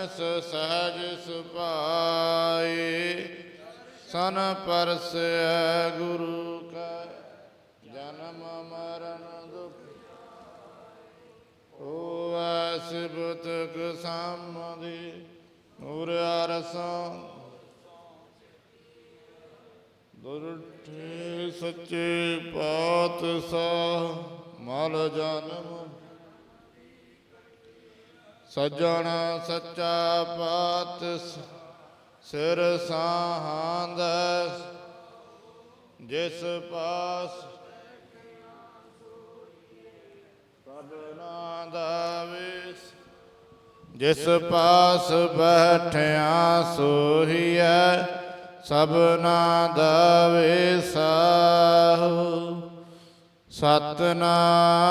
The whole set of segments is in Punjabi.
ਅਹਨਸ ਸਹਜ ਸੁਪਾਏ ਸਨ ਪਰਸੈ ਗੁਰੂ ਕਾ, ਜਨਮ ਮਰਨ ਦੁਖ। ਓ ਸਿਬਤਕ ਸਾਮਦੀ ਨੂਰ ਅਰਸਾਂ। ਦੁਰਠੇ ਸੱਚੇ ਪਾਤਸ਼ਾਹ, ਮਲ ਜਨਮ ਸੱਜਣ ਸੱਚਾ ਪਾਤ ਸਿਰ ਸਾਹਾਂਦ ਜਿਸ ਪਾਸ ਸਭਨਾ ਦਾ ਵਿਸ ਜਿਸ ਪਾਸ ਬੈਠਿਆ ਸੋਹੀਐ ਸਭਨਾ ਦਾ ਵਿਸਾਹੂ ਸਤਨਾਮ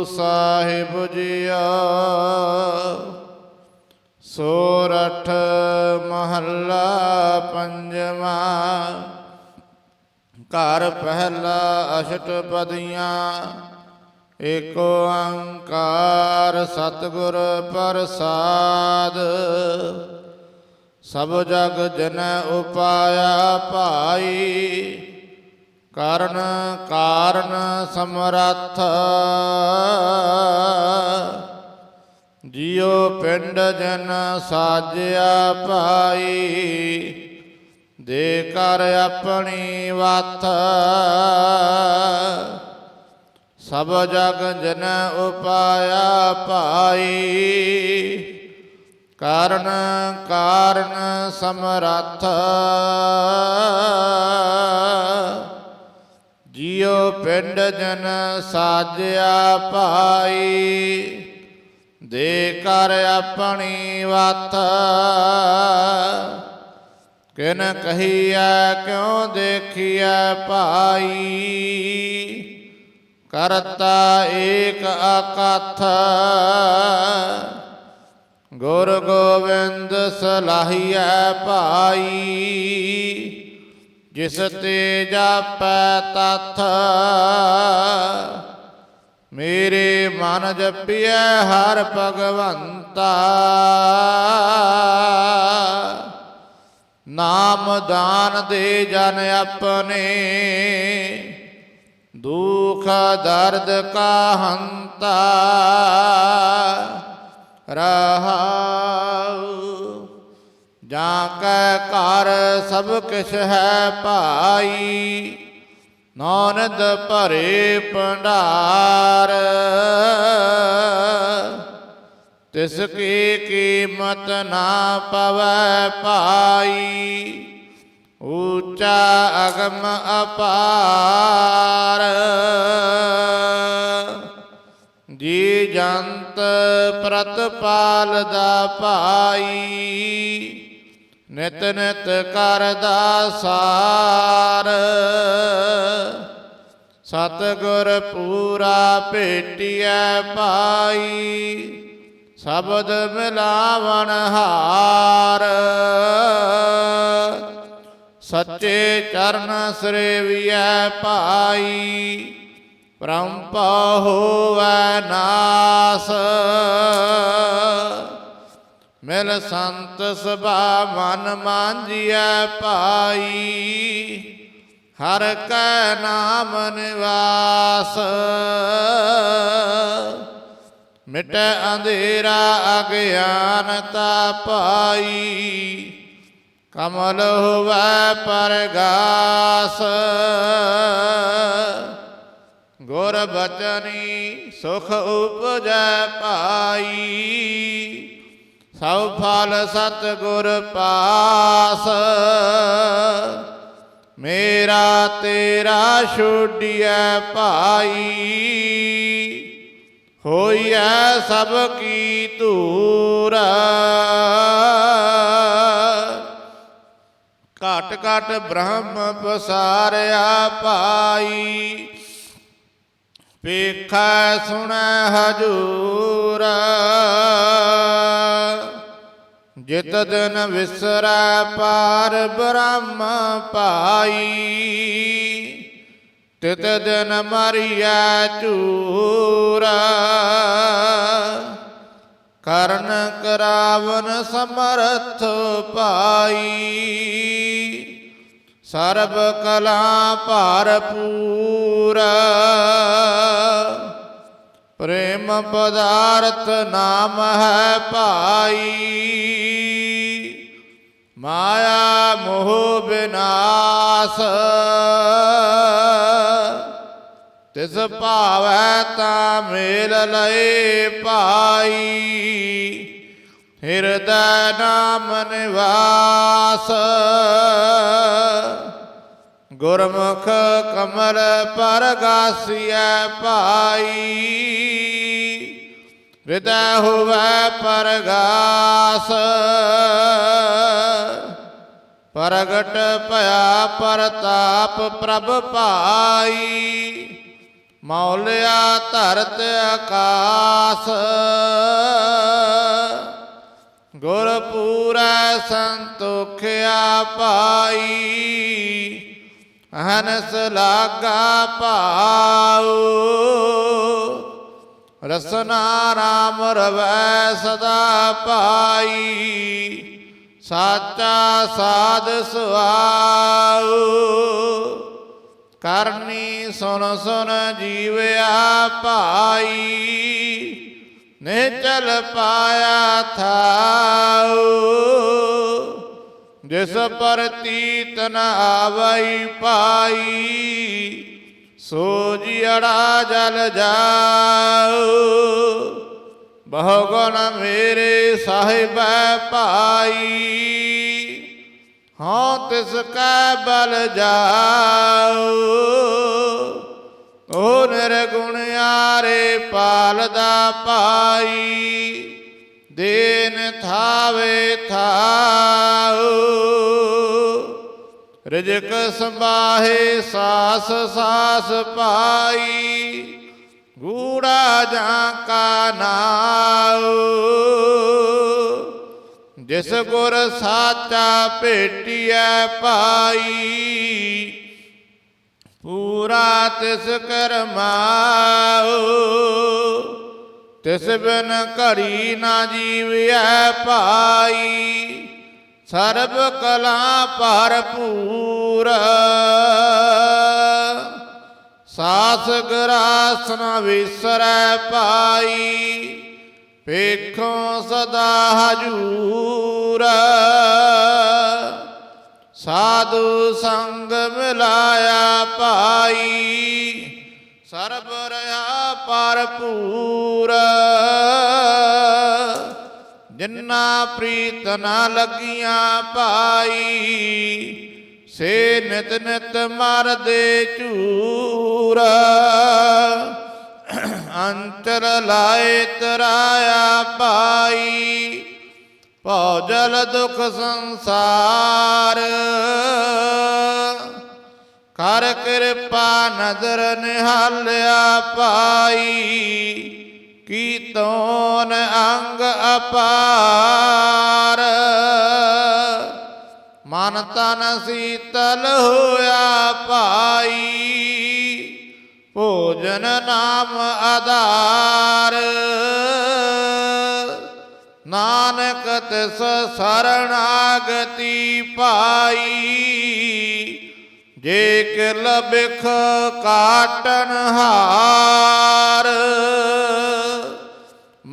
ਵਾਹਿਗੁਰੂ ਸਾਹਿਬ ਜੀਓ ਸੋਰਠ ਮਹੱਲਾ ਪੰਜਵਾ, ਘਰ ਪਹਿਲਾ ਅਸ਼ਟਪਦੀਆਂ ਏਕ ਓੰਕਾਰ ਸਤਿਗੁਰ ਪ੍ਰਸਾਦ। ਸਭ ਜਗ ਜਨ ਉਪਾਇਆ ਭਾਈ ਕਰਨ ਕਾਰਨ ਸਮਰੱਥ। ਜਿਉ ਪਿੰਡ ਜਨ ਸਾਜਿਆ ਭਾਈ, ਦੇ ਕਰ ਆਪਣੀ ਵਾਥ ਸਭ ਜਗ ਜਨ ਉਪਾਇਆ ਭਾਈ, ਕਾਰਨ ਕਾਰਨ ਸਮਰੱਥ। ਜਿਉ ਪਿੰਡ ਜਨ ਸਾਜਿਆ ਭਾਈ। ਦੇ ਕਰ ਆਪਣੀ ਵਾਤ। ਕਿਨ ਕਹੀਐ, ਕਿਉ ਦੇਖੀਐ ਭਾਈ। ਕਰਤਾ ਏਕ ਅਕਥ। ਗੁਰ ਗੋਬਿੰਦ ਸਲਾਹੀਐ ਭਾਈ। ਜਿਸ ਤੇ ਜਾਪੈ ਤਥ, ਮੇਰੇ ਮਨ ਜਪਿਐ ਹਰ ਭਗਵੰਤਾ। ਨਾਮ ਦਾਨ ਦੇ ਜਨ ਆਪਣੇ, ਦੁਖ ਦਰਦ ਕਾ ਹੰਤਾ ਰਹਾਉ ਜਾਂ ਕੈ ਘਰ ਸਭ ਕਿਛ ਹੈ ਭਾਈ, ਨਾਨਦ ਭਰੇ ਭੰਡਾਰ। ਤਿਸ ਕੀ ਕੀਮਤ ਨਾ ਪਵੈ ਪਾਈ ਊਚਾ ਅਗਮ ਅਪਾਰ। ਜੀ ਜੰਤ ਪ੍ਰਤਪਾਲ ਦਾ ਭਾਈ ਨਿਤ ਨਿਤ ਕਰਦਾ ਸਾਰ ਸਤਿਗੁਰ ਪੂਰਾ ਭੇਟਿਐ ਪਾਈ ਸ਼ਬਦ ਮਿਲਾਵਣ ਹਾਰ। ਸੱਚੇ ਚਰਨ ਸਰੇਵੀਐ ਭਾਈ, ਪ੍ਰੰਪਾ ਹੋਵੈ ਨਾਸ। ਮਿਲ ਸੰਤ ਸਭਾ ਮਨ ਮਾਂਜੀਐ ਭਾਈ। ਹਰ ਕੈ ਨਾਮ ਨਿਵਾਸ। ਮਿਟੈ ਅੰਧੇਰਾ ਅਗਿਆਨਤਾ ਪਾਈ ਕਮਲ ਹੋਵੇ ਪਰਗਾਸ। ਗੁਰ ਬਚਨੀ ਸੁਖ ਉਪਜੈ ਪਾਈ ਸਭ ਫਲ ਸਤ ਗੁਰ ਪਾਸ। ਮੇਰਾ ਤੇਰਾ ਛੋਡੀਐ ਭਾਈ, ਹੋਈਐ ਸਭ ਕੀ ਧੂਰ। ਘਟ ਘਟ ਬ੍ਰਹਮ ਪਸਾਰਿਆ ਪਾਈ ਵੇਖੈ ਸੁਣੈ ਹਜੂਰ। ਜਿਤ ਦਿਨ ਵਿਸਰੈ ਪਾਰ ਬ੍ਰਹਮ ਪਾਈ ਤਿਤ ਦਿਨ ਮਰਿਆ ਚੂਰਾ ਕਰਨ ਕਰਾਵਨ ਸਮਰਥ ਪਾਈ ਸਰਬ ਕਲਾ ਭਰਪੂਰ। ਪ੍ਰੇਮ ਪਦਾਰਥ ਨਾਮ ਹੈ ਭਾਈ। ਮਾਇਆ ਮੋਹ ਬਿਨਾਸ਼। ਤਿਸ ਭਾਵੈ ਤਾ ਮੇਲ ਲਏ ਭਾਈ। ਹਿਰਦੈ ਨਾਮ ਨਿਵਾਸ। ਗੁਰਮੁਖ ਕਮਲ ਪਰਗਾਸੀਐ ਭਾਈ। ਹਿਰਦੈ ਹੋਵੈ ਪਰਗਾਸ। ਪ੍ਰਗਟ ਭਇਆ ਪਰਤਾਪ ਪ੍ਰਭ ਭਾਈ। ਮੌਲਿਆ ਧਰਤ ਆਕਾਸ। ਗੁਰ ਪੂਰੈ ਸੰਤੋਖਿਆ ਪਾਈ ਅਹਨਸ ਲਾਗਾ ਪਾਉ ਰਸਨਾ ਰਾਮ ਰਵੈ ਸਦਾ ਪਾਈ ਸਾਚਾ ਸਾਧ ਸੁਆਉ। ਕਰਨੀ ਸੁਨ ਸੁਨ ਜੀਵਿਆ ਭਾਈ ਚਲ ਪਾਇਆ ਥਾਉ। ਜਿਸ ਪਰ ਪ੍ਰਤੀਤ ਨ ਆਵਈ ਪਾਈ ਸੋ ਜਿੜਾ ਜਲ ਜਾਉ ਬਹੁ ਗੁਣ ਮੇਰੇ ਸਾਹਿਬੈ ਭਾਈ, ਹਾਂ ਤਿਸ ਕੈ ਬਲ ਜਾਉ ਓ ਨਿਰਗੁਣਿਆਰੇ ਪਾਲਦਾ ਪਾਈ ਦੇਨ ਥਾਵੇ ਥਾਉ ਰਿਜਕ ਸੰਭਾਹੇ ਸਾਸ ਸਾਸ ਪਾਈ ਗੂੜਾ ਜਾਂ ਕਾ ਨਾਉ। ਜਿਸ ਗੁਰ ਸਾਚਾ ਭੇਟਿਐ ਪਾਈ ਪੂਰਾ ਤਿਸ ਕਰਮਾਉ ਤਿਸ ਬਿਨ ਘੜੀ ਨਾ ਜੀਵਿਐ ਪਾਈ ਸਰਬ ਕਲਾ ਭਰਪੂਰ। ਸਾਸ ਗਰਾਸ ਨ ਵਿਸਰੈ ਪਾਈ ਵੇਖੋ ਸਦਾ ਹਜੂਰ। ਸਾਧੂ ਸੰਗ ਮਿਲਾਇਆ ਪਾਈ ਸਰਬ ਰਹਾ ਭਰਪੂਰ। ਜਿੰਨਾ ਪ੍ਰੀਤ ਨਾ ਲੱਗੀਆਂ ਪਾਈ ਸੇ ਨਿਤ ਨਿਤ ਮਰਦੇ ਝੂਰ ਅੰਤਰ ਲਾਏ ਤਰਾਇਆ ਪਾਈ ਭੌਜਲ ਦੁਖ ਸੰਸਾਰ। ਕਰ ਕਿਰਪਾ ਨਦਰ ਨਿਹਾਲਿਆ ਪਾਈ ਕੀ ਤੋਨ ਅੰਗ ਅਪਾਰ। ਮਨ ਤਨ ਸੀਤਲ ਹੋਇਆ ਭਾਈ, ਭੋਜਨ ਨਾਮ ਆਧਾਰ। ਨਾਨਕ ਤਿਸ ਸਰਣਾਗਤੀ ਪਾਈ, ਜੇ ਕਿਲ ਬਿਖ ਕਾਟਨ ਹਾਰ।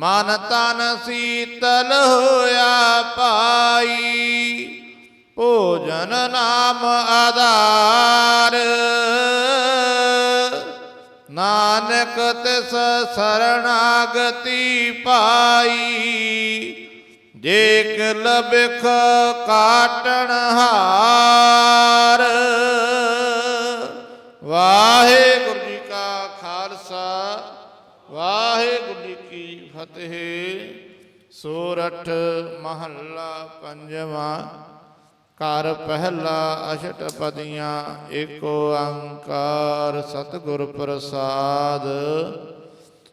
ਮਨ ਤਨ ਸੀਤਲ ਹੋਇਆ ਪਾਈ। ਭੋਜਨ ਨਾਮ ਆਧਾਰ। ਨਾਨਕ ਤਿਸ ਸਰਣਾਗਤੀ ਪਾਈ। ਜੇ ਕਿਲ ਬਿਖ ਕਾਟਣ ਹਾਰ। ਵਾਹਿਗੁਰੂ ਫਤਿਹ, ਸੂਰਠ ਮਹੱਲਾ ਪੰਜਵਾਂ, ਘਰ ਪਹਿਲਾ ਅਸ਼ਟਪਦੀਆਂ ਏਕੋ ਓੰਕਾਰ ਸਤਿਗੁਰ ਪ੍ਰਸਾਦ।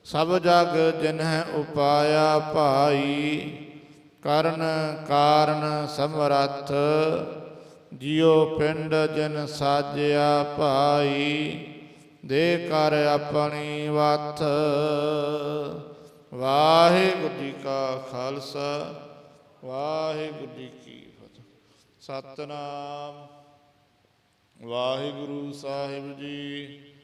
ਸਭ ਜਗ ਜਿਨਹਿ ਉਪਾਇਆ ਭਾਈ, ਕਰਨ ਕਾਰਨ ਸਮਰੱਥ। ਜਿਉ ਪਿੰਡ ਜਨ ਸਾਜਿਆ ਭਾਈ, ਦੇ ਕਰ ਆਪਣੀ ਵਤ ਵਾਹਿਗੁਰੂ ਜੀ ਕਾ ਖਾਲਸਾ ਵਾਹਿਗੁਰੂ ਜੀ ਕੀ ਫਤਿਹ। ਸਤਨਾਮ। ਵਾਹਿਗੁਰੂ ਸਾਹਿਬ ਜੀ।